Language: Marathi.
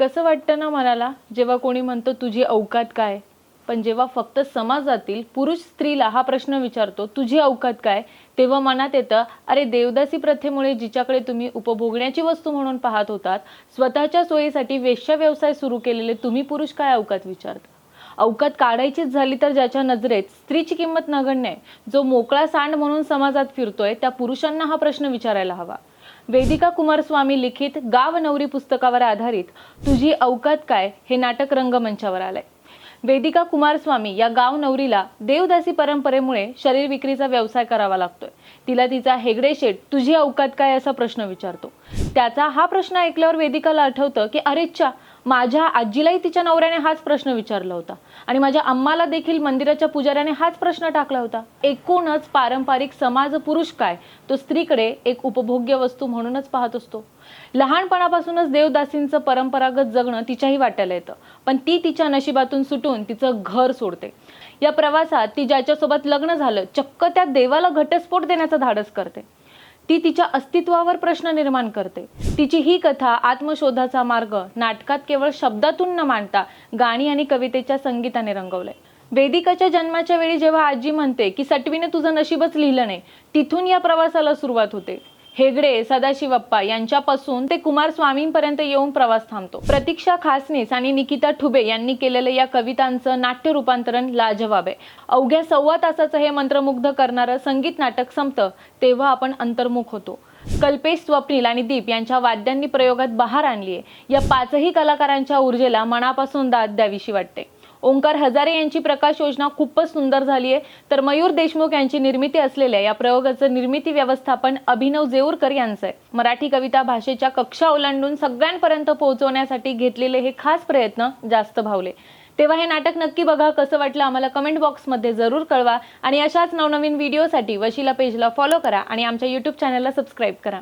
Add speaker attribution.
Speaker 1: कसं वाटतं ना मनाला? जेव्हा कोणी म्हणतो तुझी अवकात काय? पण जेव्हा फक्त समाजातील पुरुष स्त्रीला हा प्रश्न विचारतो तुझी अवकात काय? तेव्हा मनात येतं अरे देवदासी प्रथेमुळे जिच्याकडे तुम्ही उपभोगण्याची वस्तू म्हणून पाहत होतात स्वतःच्या सोयीसाठी वेश्या व्यवसाय सुरू केलेले तुम्ही पुरुष काय अवकात विचारता? अवकात काढायचीच झाली तर ज्याच्या नजरेत स्त्रीची किंमत नगण्य आहे. जो मोकळा सांड म्हणून समाजात फिरतोय त्या पुरुषांना हा प्रश्न विचारायला हवा. वेदिका कुमारस्वामी लिखित गाव नवरी पुस्तकावर आधारित तुझी अवकात काय हे नाटक रंगमंचावर आलंय. वेदिका कुमारस्वामी या गाव नवरीला देवदासी परंपरेमुळे शरीर विक्रीचा व्यवसाय करावा लागतोय. तिला तिचा हेगडे शेठ तुझी अवकात काय असा प्रश्न विचारतो. त्याचा हा प्रश्न ऐकल्यावर वेदिकाला आठवतं की अरेच्छा माझ्या आजीलाही तिच्या नवऱ्याने हाच प्रश्न विचारला होता. आणि माझ्या अम्माला देखील मंदिराच्या पुजाऱ्याने हाच प्रश्न टाकला होता. एकूणच पारंपरिक समाज पुरुष काय? तो स्त्रीकडे एक उपभोग्य वस्तू म्हणूनच पाहत असतो. लहानपणापासूनच देवदासींचं परंपरागत जगणं तिच्याही वाट्याला येतं. पण ती तिच्या नशिबातून सुटून तिचं घर सोडते. या प्रवासात ती ज्याच्यासोबत लग्न झालं चक्क त्या देवाला घटस्फोट देण्याचं धाडस करते. ती तिच्या अस्तित्वावर प्रश्न निर्माण करते. तिची ही कथा आत्मशोधाचा मार्ग नाटकात केवळ शब्दातून न मांडता गाणी आणि कवितेच्या संगीताने रंगवलंय. वेदिकाच्या जन्माच्या वेळी जेव्हा आजी म्हणते की सटवीने तुझं नशीबच लिहिलं नाही तिथून या प्रवासाला सुरुवात होते. हेगडे सदाशिवप्पा यांच्यापासून ते कुमार स्वामींपर्यंत येऊन प्रवास थांबतो. प्रतीक्षा खासनीस आणि निकिता ठुबे यांनी केलेलं या कवितांचं नाट्य रूपांतरण लाजवाब आहे. अवघ्या सव्वा तासाचं हे मंत्रमुग्ध करणारं संगीत नाटक संपतं तेव्हा आपण अंतर्मुख होतो. कल्पेश स्वप्नील आणि दीप यांच्या वाद्यांनी प्रयोगात बहार आणली आहे या पाचही कलाकारांच्या ऊर्जेला मनापासून दाद द्यावीशी वाटते. ओंकार हजारे यांची प्रकाश योजना खूपच सुंदर झाली आहे तर मयूर देशमुख यांची निर्मिती असलेल्या या प्रयोगाचं निर्मिती व्यवस्थापन अभिनव जेऊरकर यांचं आहे. मराठी कविता भाषेच्या कक्षा ओलांडून सगळ्यांपर्यंत पोहोचवण्यासाठी घेतलेले हे खास प्रयत्न जास्त भावले. तेव्हा हे नाटक नक्की बघा कसं वाटलं आम्हाला कमेंट बॉक्समध्ये जरूर कळवा आणि अशाच नवनवीन व्हिडिओसाठी वशिला पेजला फॉलो करा आणि आमच्या यूट्यूब चॅनलला सबस्क्राईब करा.